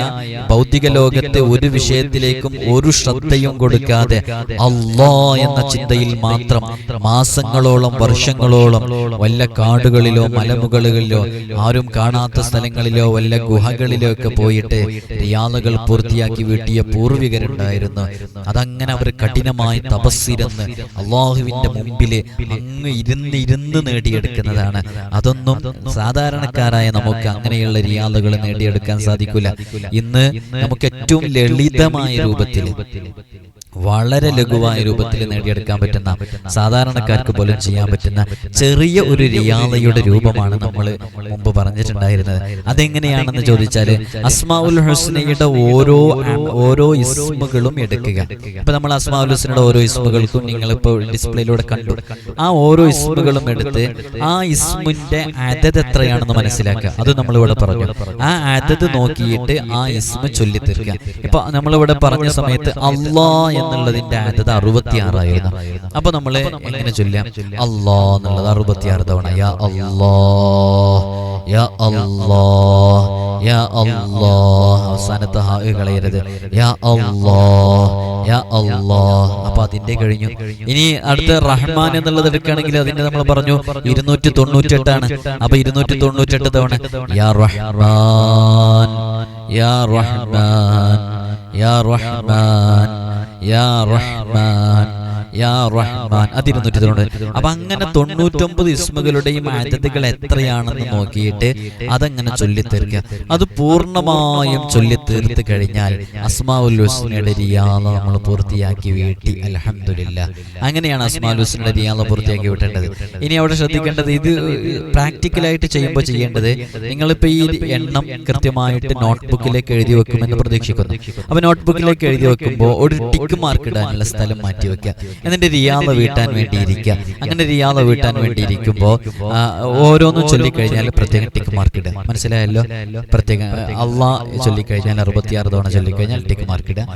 A: ഭൗതിക ലോകത്തെ ഒരു വിഷയത്തിലേക്കും ഒരു ശ്രദ്ധയും കൊടുക്കാതെ അള്ളാ എന്ന ചിന്തയിൽ മാത്രം മാസങ്ങളോളം വർഷങ്ങളോളം വല്ല കാടുകളിലോ മലമുകളിലോ ആരും കാണാത്ത സ്ഥലങ്ങളിലോ വല്ല ഗുഹകളിലോ ഒക്കെ പോയിട്ട് റിയാദകൾ പൂർത്തിയാക്കി വീട്ടിയ പൂർവികരുണ്ടായിരുന്നു. അതങ്ങനെ അവർ കഠിനമായി തപസ്സിരുന്ന് അള്ളാഹുവിന്റെ മുമ്പിൽ അങ്ങ് ഇരുന്ന് ഇരുന്ന് നേടിയെടുക്കുന്നതാണ്. അതൊന്നും സാധാരണക്കാരായ നമുക്ക് അങ്ങനെയുള്ള റിയാദുകൾ നേടിയെടുക്കാൻ സാധിക്കില്ല. ഇന്ന് നമുക്ക് ഏറ്റവും ലളിതമായ രൂപത്തിൽ വളരെ ലഘുവായ രൂപത്തിൽ നേടിയെടുക്കാൻ പറ്റുന്ന സാധാരണക്കാർക്ക് പോലും ചെയ്യാൻ പറ്റുന്ന ചെറിയ ഒരു റിയാദയുടെ രൂപമാണ് നമ്മൾ മുമ്പ് പറഞ്ഞിട്ടുണ്ടായിരുന്നത്. അതെങ്ങനെയാണെന്ന് ചോദിച്ചാൽ അസ്മാഉൽ ഹുസ്നയുടെ ഓരോ ഓരോ ഇസ്മുകളും എടുക്കുക. ഇപ്പൊ നമ്മൾ അസ്മാഉൽ ഹുസ്നയുടെ ഓരോ ഇസ്മുകൾക്കും നിങ്ങളിപ്പോൾ ഡിസ്പ്ലേയിലൂടെ കണ്ടു. ആ ഓരോ ഇസ്മുകളും എടുത്ത് ആ ഇസ്മിന്റെ അതത് എത്രയാണെന്ന് മനസ്സിലാക്കുക. അത് നമ്മളിവിടെ പറഞ്ഞു. ആ അതത് നോക്കിയിട്ട് ആ ഇസ്മ ചൊല്ലി തീർക്കുക ഇപ്പൊ നമ്മളിവിടെ പറഞ്ഞ സമയത്ത് അള്ളാ എന്നുള്ളതിന്റെ അതത് അറുപത്തിയാറായിരുന്നു. അപ്പൊ നമ്മൾ എങ്ങനെ ചൊല്ലാം അള്ളാ എന്നുള്ളത് അറുപത്തിയാറ് തവണ. യാ അള്ളാ യാ അള്ളാ യാ അള്ളാ അവസാനത്തെ ഹാ കളയരുത് യാ അള്ളാ യാ അള്ളാ അപ്പൊ അതിന്റെ കഴിഞ്ഞു. ഇനി അടുത്ത റഹ്മാൻ എന്നുള്ളത് എടുക്കുകയാണെങ്കിൽ അതിന്റെ നമ്മൾ പറഞ്ഞു ഇരുന്നൂറ്റി തൊണ്ണൂറ്റെട്ടാണ് അപ്പൊ ഇരുന്നൂറ്റി തൊണ്ണൂറ്റെട്ട് തവണ. യാ റഹ്മാൻ. യാ റഹ്മാൻ. യാ റഹ്മാൻ യാ റഹ്മാൻ യാ റഹ്മാൻ അപ്പൊ അങ്ങനെ തൊണ്ണൂറ്റൊമ്പത് ഇസ്മുകളുടെയും ആദ്യതകൾ എത്രയാണെന്ന് നോക്കിയിട്ട് അതങ്ങനെ ചൊല്ലിത്തീർക്കുക. അത് പൂർണമായും ചൊല്ലിത്തീർത്ത് കഴിഞ്ഞാൽ അസ്മാഉൽ ഹുസ്നയുടെ റിയാള നമ്മൾ പൂർത്തിയാക്കി വീട്ടി. അലഹമില്ല അങ്ങനെയാണ് അസ്മാഉൽ ഹുസ്നയുടെ റിയാള പൂർത്തിയാക്കി വിട്ടേണ്ടത് ഇനി അവിടെ ശ്രദ്ധിക്കേണ്ടത് ഇത് പ്രാക്ടിക്കലായിട്ട് ചെയ്യുമ്പോൾ ചെയ്യേണ്ടത് നിങ്ങളിപ്പോ ഈ എണ്ണം കൃത്യമായിട്ട് നോട്ട്ബുക്കിലേക്ക് എഴുതി വെക്കുമെന്ന് പ്രതീക്ഷിക്കുന്നു. അപ്പൊ നോട്ട്ബുക്കിലേക്ക് എഴുതി വെക്കുമ്പോൾ ഒരു ടിക്ക് മാർക്ക് ഇടാനുള്ള സ്ഥലം മാറ്റി വെക്കുക. എന്നിട്ട് റിയാദ വീട്ടാൻ വേണ്ടിയിരിക്കുക. അങ്ങനെ റിയാദ വീട്ടാൻ വേണ്ടിയിരിക്കുമ്പോൾ ഓരോന്നും ചൊല്ലിക്കഴിഞ്ഞാൽ പ്രത്യേക ടിക്ക് മാർക്ക് ഇടുക മനസ്സിലായല്ലോ? പ്രത്യേക അള്ളാ ചൊല്ലിക്കഴിഞ്ഞാൽ അറുപത്തിയാറ് തവണ ചൊല്ലിക്കഴിഞ്ഞാൽ ടിക്ക് മാർക്ക് ഇടുക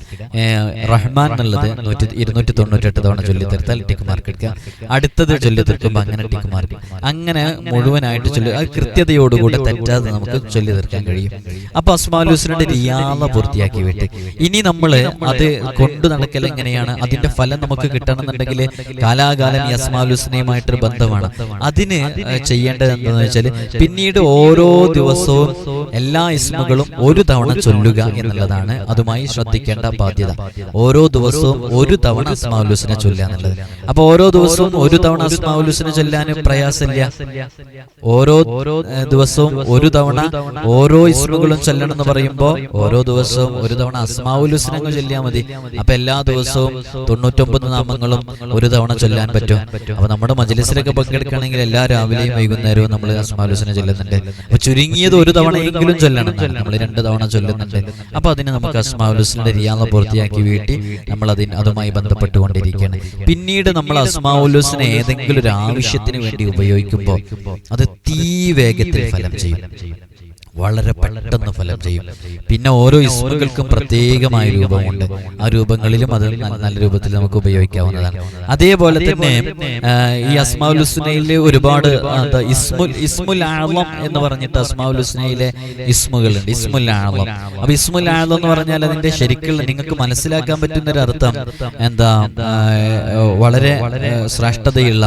A: റഹ്മാൻ എന്നുള്ളത് നൂറ്റി ഇരുന്നൂറ്റി തൊണ്ണൂറ്റെട്ട് തവണ ചൊല്ലി തീർത്താൽ ടിക്ക് മാർക്ക് എടുക്കുക അടുത്തത് ചൊല്ലി തീർക്കുമ്പോൾ അങ്ങനെ ടിക്ക് മാർക്ക് അങ്ങനെ മുഴുവനായിട്ട് ചൊല്ലി. അത് കൃത്യതയോടുകൂടെ തെറ്റാതെ നമുക്ക് ചൊല്ലി തീർക്കാൻ കഴിയും. അപ്പൊ അസ്മാലുസിനുടെ റിയാദ പൂർത്തിയാക്കി വിട്ട് ഇനി നമ്മൾ അത് കൊണ്ടു നടക്കൽ എങ്ങനെയാണ് അതിന്റെ ഫലം നമുക്ക് കിട്ടണമെന്നുണ്ടെങ്കിൽ കാലാകാലം ഈ അസ്മാലുസിനെയുമായിട്ടൊരു ബന്ധമാണ്. അതിന് ചെയ്യേണ്ടത് എന്താണെന്ന് വെച്ചാൽ പിന്നീട് ഓരോ ദിവസവും എല്ലാ ഇസ്മുകളും ഒരു തവണ ചൊല്ലുക എന്നുള്ളതാണ് അതുമായി ശ്രദ്ധിക്കേണ്ട ബാധ്യത. ഓരോ ദിവസവും ഒരു തവണ അസ്മാവുലുസിനെ ചൊല്ലുക എന്നുള്ളത്. അപ്പൊ ഓരോ ദിവസവും ഒരു തവണ അസ്മാവുലുസിനെ ചൊല്ലാൻ പ്രയാസമില്ല. ഓരോ ദിവസവും ഒരു തവണ ഓരോ ഇസ്മുകളും ചൊല്ലണം എന്ന് പറയുമ്പോൾ ഓരോ ദിവസവും ഒരു തവണ അസ്മാവുലുസിനെ ചൊല്ലിയാൽ മതി. അപ്പൊ എല്ലാ ദിവസവും തൊണ്ണൂറ്റൊമ്പത് നാമങ്ങളും ഒരു തവണ ചൊല്ലാൻ പറ്റും. അപ്പൊ നമ്മുടെ മജലിസിലൊക്കെ പങ്കെടുക്കുകയാണെങ്കിൽ എല്ലാ രാവിലെയും വൈകുന്നേരവും നമ്മൾ അസ്മാലുസിനെ ചൊല്ലുന്നുണ്ട്. അപ്പൊ ചുരുങ്ങിയത് ഒരു തവണയെങ്കിലും ചൊല്ലണം നമ്മൾ രണ്ട് തവണ ചൊല്ലുന്നുണ്ട്. അപ്പൊ അതിന് നമുക്ക് അസ്മാവുലുസിന്റെ റിയാദ പൂർത്തിയാക്കി വീട്ടി നമ്മൾ അതിന് അതുമായി ബന്ധപ്പെട്ടുകൊണ്ടിരിക്കുകയാണ്. പിന്നീട് നമ്മൾ അസ്മാലുസിനെ ഏതെങ്കിലും ഒരു ആവശ്യത്തിന് വേണ്ടി ഉപയോഗിക്കുമ്പോൾ അത് തീ വേഗത്തിൽ ഫലം ചെയ്യും. വളരെ പെട്ടെന്ന് ഫലം ചെയ്യും. പിന്നെ ഓരോ ഇസ്മുകൾക്കും പ്രത്യേകമായ രൂപമുണ്ട്. ആ രൂപങ്ങളിലും അത് നല്ല രൂപത്തിൽ നമുക്ക് ഉപയോഗിക്കാവുന്നതാണ്. അതേപോലെ തന്നെ ഈ അസ്മാഉൽ ഹുസ്നയിലെ ഒരുപാട് ഇസ്മുൽ ഇസ്മുൽ ആളം എന്ന് പറഞ്ഞിട്ട് അസ്മാഉൽ ഹുസ്നയിലെ ഇസ്മുകളുണ്ട്. ഇസ്മുൽ ആളം അപ്പൊ ഇസ്മുൽ ആളം എന്ന് പറഞ്ഞാൽ അതിന്റെ ശരിക്കുള്ള നിങ്ങൾക്ക് മനസ്സിലാക്കാൻ പറ്റുന്ന ഒരു അർത്ഥം. എന്താ വളരെ ശ്രേഷ്ഠതയുള്ള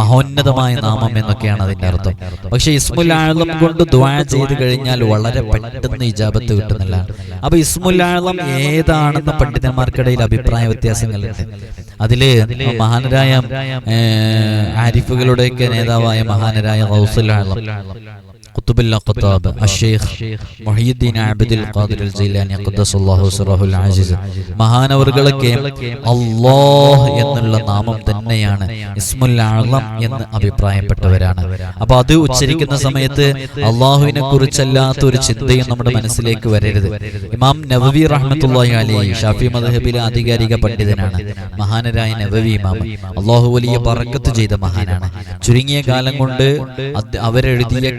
A: മഹോന്നതമായ നാമം എന്നൊക്കെയാണ് അതിന്റെ അർത്ഥം. പക്ഷെ ഇസ്മുൽ ആളം കൊണ്ട് ദ്വാ ചെയ്ത് കഴിഞ്ഞാൽ വളരെ പെട്ടെന്ന് ഇജാബത്ത് കിട്ടുന്നില്ല അപ്പൊ ഇസ്മുല്ലാളം ഏതാണെന്ന് പണ്ഡിതന്മാർക്കിടയിൽ അഭിപ്രായ വ്യത്യാസങ്ങളുണ്ട്. അതിൽ മഹാനരായ ആരിഫുകളുടെയൊക്കെ നേതാവായ മഹാനരായ ഗൗസുൽ ആളം ഖുത്തുബുൽ അഖ്താബ് അഷേഖ് Muhyiddin Abdul Qadir al Jilani ഖദ്ദസല്ലാഹു സിറഹുൽ അസീസ് മഹാനവറുകളൊക്കെ അല്ലാഹ് എന്നുള്ള നാമം തന്നെയാണ്. ഇസ്മുൽ അളം എന്ന് അഭിപ്രായപ്പെട്ടവരാണ്. അപ്പൊ അത് ഉച്ചരിക്കുന്ന സമയത്ത് അള്ളാഹുവിനെ കുറിച്ചല്ലാത്ത ഒരു ചിന്തയും നമ്മുടെ മനസ്സിലേക്ക് വരരുത്. ഇമാം നവവി റഹ്മത്തുള്ളാഹി അലൈഹി ഷാഫി മദ്ഹബിലെ ആധികാരിക പണ്ഡിതനാണ്. മഹാനരായ നവവി ഇമാം. അള്ളാഹു വലിയ പറക്കത്ത് ചെയ്ത മഹാനാണ്. ചുരുങ്ങിയ കാലം കൊണ്ട് അവരെഴുതിയ അവരെഴുതിയ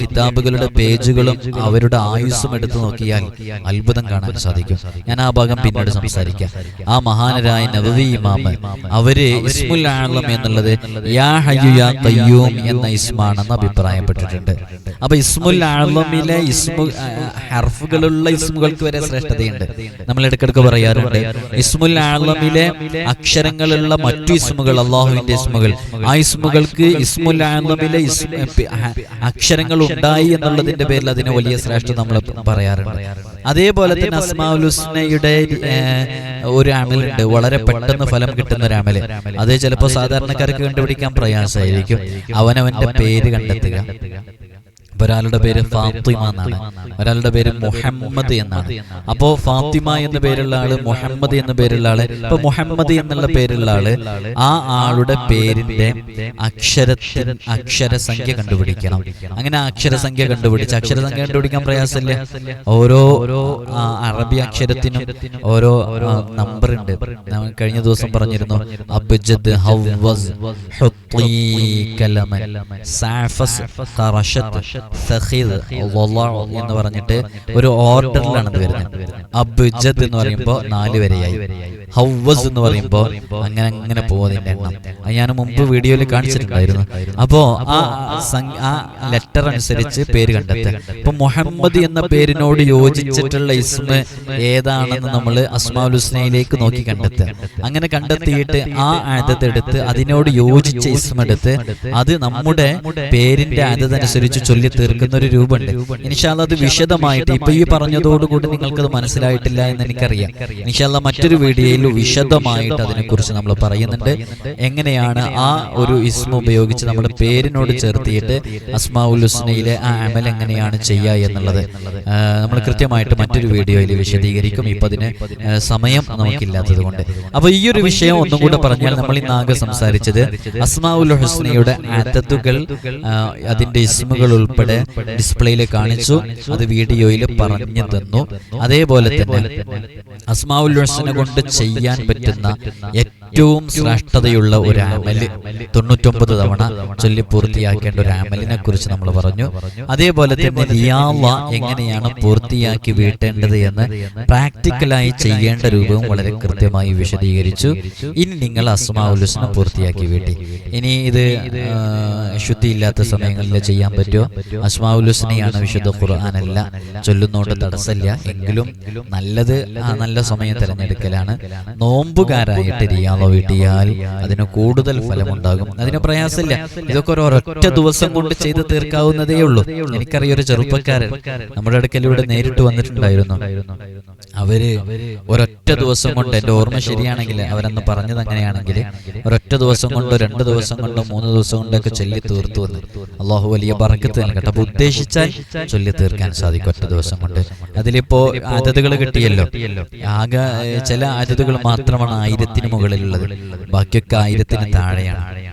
A: കിതാബുകളുടെ പേജുകളും അവരുടെ ആയുസ്സും എടുത്തു നോക്കിയാൽ അത്ഭുതം കാണാൻ സാധിക്കും. ഞാൻ ആ ഭാഗം പിന്നീട് സംസാരിക്കാം. ആ മഹാനരായ നവവി ഇമാമ് അവർ ഇസ്മുൽ ആളം എന്നുള്ളത് യാ ഹയ്യു യാ എന്ന ഇസ്മാണെന്ന് അഭിപ്രായപ്പെട്ടിട്ടുണ്ട്. അപ്പൊ ഇസ്മുൽ ആളമിലെ ഇസ്മു ഹർഫുകളുള്ള ഇസ്മുകൾക്ക് വരെ ശ്രേഷ്ഠതയുണ്ട്. നമ്മൾ ഇടയ്ക്കിടയ്ക്ക് പറയാറുണ്ട്. ഇസ്മുൽ ആളമിലെ അക്ഷരങ്ങളുള്ള മറ്റു ഇസ്മുകൾ അള്ളാഹുവിന്റെ ഇസ്മുകൾ. ആ ഇസ്മുകൾക്ക് ഇസ്മുൽ ആളമിലെ അക്ഷരങ്ങൾ ഉണ്ടായി എന്നുള്ളതിന്റെ പേരിൽ അതിന് വലിയ ശ്രേഷ്ഠ നമ്മൾ പറയാറുണ്ട്. അതേപോലെ തന്നെ അസ്മാഉൽ ഹുസ്നയുടെ ഒരു അമലുണ്ട് വളരെ പെട്ടെന്ന് ഫലം കിട്ടുന്ന ഒരു അമൽ അത് ചിലപ്പോൾ സാധാരണക്കാർക്ക് കണ്ടുപിടിക്കാൻ പ്രയാസമായിരിക്കും. അവനവന്റെ പേര് കണ്ടെത്തുക. ഒരാളുടെ പേര് ഫാത്തിമ എന്നാണ്. ഒരാളുടെ പേര് മുഹമ്മദ് എന്നാണ്. അപ്പോ ഫാത്തിമ എന്ന പേരുള്ള ആൾ മുഹമ്മദ് എന്ന പേരുള്ള ആൾ ഇപ്പൊ മുഹമ്മദ് എന്നുള്ള പേരുള്ള ആൾ ആ ആളുടെ പേരിന്റെ അക്ഷരത്തിൻ അക്ഷരസംഖ്യ കണ്ടുപിടിക്കണം. അങ്ങനെ അക്ഷരസംഖ്യ കണ്ടുപിടിച്ച് അക്ഷരസംഖ്യ കണ്ടുപിടിക്കാൻ പ്രയാസമില്ല. ഓരോ അറബി അക്ഷരത്തിനും ഓരോ നമ്പർ ഉണ്ട് കഴിഞ്ഞ ദിവസം പറഞ്ഞിരുന്നു അബ്ജദ് ഹൗവസ് സാഫസ് എന്ന് പറഞ്ഞിട്ട് ഒരു ഓർഡറിലാണ് ഇത് വരുന്നത്. അബ്ജദ് എന്ന് പറയുമ്പോൾ നാല് വരെയായി. ഹൗവസ് എന്ന് പറയുമ്പോൾ അങ്ങനെ അങ്ങനെ പോകുന്നതിന്റെ എണ്ണം. അത് ഞാൻ മുമ്പ് വീഡിയോയിൽ കാണിച്ചിട്ടുണ്ടായിരുന്നു. അപ്പോ ആ ആ ലെറ്റർ അനുസരിച്ച് പേര് കണ്ടെത്തുക. ഇപ്പൊ മുഹമ്മദ് എന്ന പേരിനോട് യോജിച്ചിട്ടുള്ള ഇസ്മ ഏതാണെന്ന് നമ്മൾ അസ്മാഉൽ ഹുസ്നയിലേക്ക് നോക്കി കണ്ടെത്തുക. അങ്ങനെ കണ്ടെത്തിയിട്ട് ആ ആദത്തെടുത്ത് അതിനോട് യോജിച്ച ഇസ്മ എടുത്ത് അത് നമ്മുടെ പേരിന്റെ ആദത്തനുസരിച്ച് ചൊല്ലി തീർക്കുന്ന ഒരു രൂപമുണ്ട്. ഇൻഷാല്ല അത് വിശദമായിട്ട് ഇപ്പൊ ഈ പറഞ്ഞതോടുകൂടി നിങ്ങൾക്കത് മനസ്സിലായിട്ടില്ല എന്ന് എനിക്കറിയാം. ഇൻഷാല്ല മറ്റൊരു വീഡിയോയിൽ വിശദമായിട്ട് അതിനെക്കുറിച്ച് നമ്മൾ പറയുന്നുണ്ട്. എങ്ങനെയാണ് ആ ഒരു ഇസ്മ ഉപയോഗിച്ച് നമ്മുടെ പേരിനോട് ചേർത്തിയിട്ട് അസ്മാഉൽ ഹുസ്നയിലെ ആ അമൽ എങ്ങനെയാണ് ചെയ്യുക എന്നുള്ളത്. നമ്മൾ കൃത്യമായിട്ട് മറ്റൊരു വീഡിയോയിൽ വിശദീകരിക്കും. ഇപ്പൊ അതിന് സമയം നമുക്കില്ലാത്തത് കൊണ്ട്. അപ്പൊ ഈ ഒരു വിഷയം ഒന്നും കൂടെ പറഞ്ഞാൽ നമ്മൾ ഇന്നാകെ സംസാരിച്ചത് അസ്മാഉൽ ഹുസ്നയുടെ അതത്തുകൾ അതിന്റെ ഇസ്മുകൾ ഉൾപ്പെടെ ഡിസ്പ്ലേയിൽ കാണിച്ചു അത് വീഡിയോയിൽ പറഞ്ഞു തന്നു. അതേപോലെ തന്നെ അസ്മാഉൽ ഹുസ്ന കൊണ്ട് ചെയ്യാൻ പറ്റുന്ന ഏറ്റവും ശ്രേഷ്ഠതയുള്ള ഒരു ആമൽ തൊണ്ണൂറ്റൊമ്പത് തവണ ചൊല്ലി പൂർത്തിയാക്കേണ്ട ഒരു ആമലിനെ കുറിച്ച് നമ്മൾ പറഞ്ഞു. അതേപോലെ തന്നെ റിയാവ എങ്ങനെയാണ് പൂർത്തിയാക്കി വീട്ടേണ്ടത് എന്ന് പ്രാക്ടിക്കലായി ചെയ്യേണ്ട രൂപവും വളരെ കൃത്യമായി വിശദീകരിച്ചു. ഇനി നിങ്ങൾ അസ്മാഉൽ ഹുസ്ന പൂർത്തിയാക്കി വീട്ടി. ഇനി ഇത് ശുദ്ധിയില്ലാത്ത സമയങ്ങളിൽ ചെയ്യാൻ പറ്റുമോ? അസ്മാഉൽ ഹുസ്നയാണ് വിശുദ്ധ ഖുർആാനല്ല. ചൊല്ലുന്നോണ്ട് തടസ്സമില്ല എങ്കിലും നല്ലത് ആ നല്ല സമയം തിരഞ്ഞെടുക്കലാണ്. നോമ്പുകാരായിട്ട് റിയാളോ വീട്ടിയാൽ അതിന് കൂടുതൽ ഫലമുണ്ടാകും. അതിന് പ്രയാസമില്ല. ഇതൊക്കെ ഒരു ഒരൊറ്റ ദിവസം കൊണ്ട് ചെയ്ത് തീർക്കാവുന്നതേ ഉള്ളൂ. എനിക്കറിയൊരു ഒരു ചെറുപ്പക്കാരൻ. നമ്മുടെ അടുക്കലൂടെ നേരിട്ട് വന്നിട്ടുണ്ടായിരുന്നു. അവർ ഒരൊറ്റ ദിവസം കൊണ്ട് എന്റെ ഓർമ്മ ശരിയാണെങ്കിൽ അവരന്ന് പറഞ്ഞത് അങ്ങനെയാണെങ്കിൽ ഒരൊറ്റ ദിവസം കൊണ്ടോ രണ്ട് ദിവസം കൊണ്ടോ മൂന്ന് ദിവസം കൊണ്ടൊക്കെ ചൊല്ലി തീർത്തു എന്ന് അള്ളാഹു വലിയ പറക്കത്ത് നൽകട്ടെ. അപ്പൊ ഉദ്ദേശിച്ചാൽ ചൊല്ലി തീർക്കാൻ സാധിക്കും ഒറ്റ ദിവസം കൊണ്ട്. അതിലിപ്പോ ആദതുകൾ കിട്ടിയല്ലോ. ആകെ ചില ആദതുകൾ മാത്രമാണ് ആയിരത്തിന് മുകളിലുള്ളത്. ബാക്കിയൊക്കെ ആയിരത്തിന് താഴെയാണ്.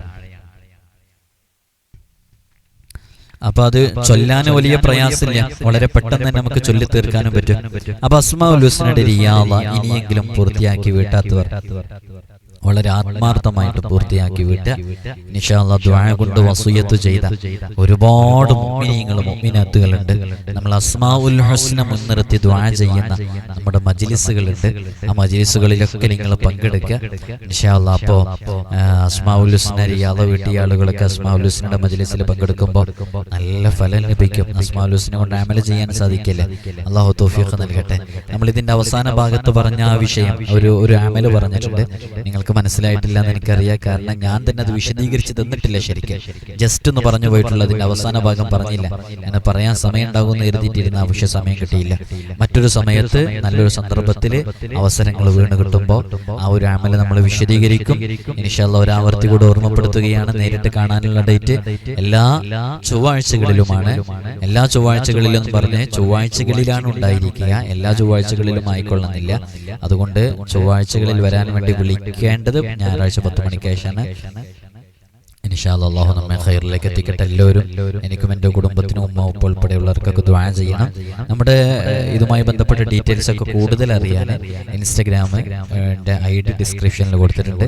A: അപ്പൊ അത് ചൊല്ലാൻ വലിയ പ്രയാസമില്ല. വളരെ പെട്ടെന്ന് തന്നെ നമുക്ക് ചൊല്ലി തീർക്കാനും പറ്റും. അപ്പൊ അസ്മാ ഉലുസിനുടെ റിയാവ ഇനിയെങ്കിലും പൂർത്തിയാക്കി വീട്ടാത്തവർ. വളരെ ആത്മാർത്ഥമായിട്ട് പൂർത്തിയാക്കി വിട്ട് ദ്വാഴ കൊണ്ട് വസൂയത്ത് ചെയ്ത ഒരുപാട് മുഅ്മിനാത്തുകളുണ്ട്. നമ്മൾ അസ്മാഉൽ ഹസ്ന മുൻനിർത്തി ദ്വാ ചെയ്യുന്ന നമ്മുടെ മജിലിസുകളുണ്ട്. ആ മജിലിസുകളിലൊക്കെ നിങ്ങൾ പങ്കെടുക്കുക നിഷാല്ല അപ്പോ അസ്മാഉൽ ഹുസ്ന റിയാദ വീട്ടിയ ആളുകളൊക്കെ അസ്മാഉൽ ഹുസ്നയുടെ മജിലിസിൽ പങ്കെടുക്കുമ്പോൾ നല്ല ഫലം ലഭിക്കും. അസ്മാഉൽ ഹുസ്ന ഹുസ്നെ കൊണ്ട് അമല ചെയ്യാൻ സാധിക്കില്ല? അള്ളാഹു തോഫിയൊക്കെ നൽകട്ടെ. നമ്മൾ ഇതിന്റെ അവസാന ഭാഗത്ത് പറഞ്ഞ ആ വിഷയം ഒരു ഒരു അമൽ പറഞ്ഞിട്ടുണ്ട്. നിങ്ങൾക്ക് മനസ്സിലായിട്ടില്ല എന്ന് എനിക്കറിയാം. കാരണം ഞാൻ തന്നെ അത് വിശദീകരിച്ച് തന്നിട്ടില്ല ശരിക്കും. ജസ്റ്റ് ഒന്ന് പറഞ്ഞു പോയിട്ടുള്ള അതിന്റെ അവസാന ഭാഗം പറഞ്ഞില്ല. എന്നെ പറയാൻ സമയം ഉണ്ടാകുമെന്ന് എഴുതിയിട്ടിരുന്ന വിഷയ സമയം കിട്ടിയില്ല. മറ്റൊരു സമയത്ത് നല്ലൊരു സന്ദർഭത്തിൽ അവസരങ്ങൾ വീണ് കിട്ടുമ്പോൾ ആ ഒരു ആമല നമ്മൾ വിശദീകരിക്കും. ഇനിഷല്ല ഒരു ആവർത്തി കൂടെ ഓർമ്മപ്പെടുത്തുകയാണ് നേരിട്ട് കാണാനുള്ള ഡേറ്റ്. എല്ലാ ചൊവ്വാഴ്ചകളിലുമാണ്. എല്ലാ ചൊവ്വാഴ്ചകളിലും പറഞ്ഞ് ചൊവ്വാഴ്ചകളിലാണ് ഉണ്ടായിരിക്കുക. എല്ലാ ചൊവ്വാഴ്ചകളിലും ആയിക്കൊള്ളുന്നില്ല. അതുകൊണ്ട് ചൊവ്വാഴ്ചകളിൽ വരാൻ വേണ്ടി വിളിക്കേണ്ടത് ഞായറാഴ്ച പത്ത് മണിക്ക് ശേഷമാണ് ഇൻഷാല്ലാ അള്ളാഹു നമ്മെ ഖൈറിലേക്ക് എത്തിക്കട്ടെ എല്ലാവരും. എനിക്കും എന്റെ കുടുംബത്തിനും ഉമ്മ ഉപ്പ ഉൾപ്പെടെയുള്ളവർക്കൊക്കെ ദ്വാ ചെയ്യണം. നമ്മുടെ ഇതുമായി ബന്ധപ്പെട്ട ഡീറ്റെയിൽസ് ഒക്കെ കൂടുതൽ അറിയാൻ ഇൻസ്റ്റഗ്രാം എന്റെ ഐ ഡി ഡിസ്ക്രിപ്ഷനിൽ കൊടുത്തിട്ടുണ്ട്.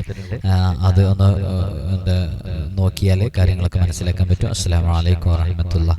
A: അത് ഒന്ന് എന്താ നോക്കിയാൽ കാര്യങ്ങളൊക്കെ മനസ്സിലാക്കാൻ പറ്റും. അസ്സാം വലൈക്കും വാഹമത്തുള്ള